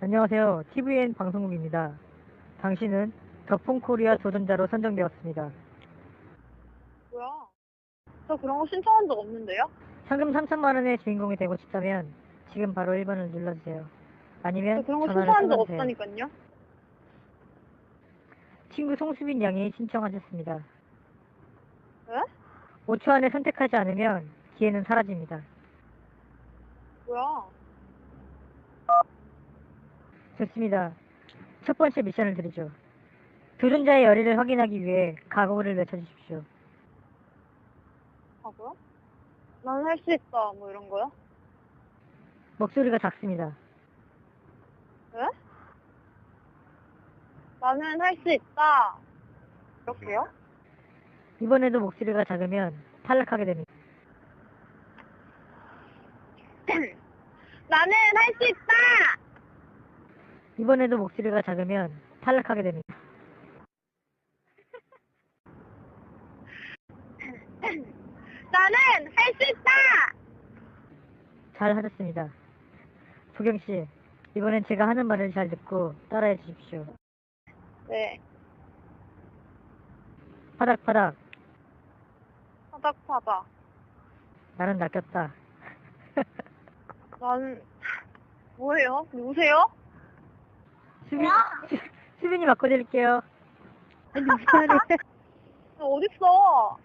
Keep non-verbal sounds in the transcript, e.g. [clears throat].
안녕하세요. TVN 방송국입니다. 당신은 더폰 코리아 도전자로 선정되었습니다. 뭐야? 저 그런 거 신청한 적 없는데요? 상금 3천만 원의 주인공이 되고 싶다면 지금 바로 1번을 눌러주세요. 저 아니면 그런 거 전화를 신청한 적 끊어주세요. 없다니까요? 친구 송수빈 양이 신청하셨습니다. 왜? 5초 안에 선택하지 않으면 기회는 사라집니다. 뭐야? 좋습니다. 첫 번째 미션을 드리죠. 도전자의 열의를 확인하기 위해 각오를 외쳐주십시오. 하고요? 난 할 수 있다, 뭐 이런 거요? 목소리가 작습니다. 왜? 나는 할 수 있다. 이렇게요? 이번에도 목소리가 작으면 탈락하게 됩니다. [clears throat] 나는 할 수 있다! 이번에도 목소리가 작으면 탈락하게 됩니다. 나는 할 수 있다! 잘 하셨습니다. 도경 씨, 이번엔 제가 하는 말을 잘 듣고 따라해 주십시오. 네. 파닥파닥, 파닥파닥. 나는 낚였다. [laughs] 나는, 뭐예요? 누구세요? 수빈, 수, [laughs] 수빈이 바꿔드릴게요. [laughs] 어딨어?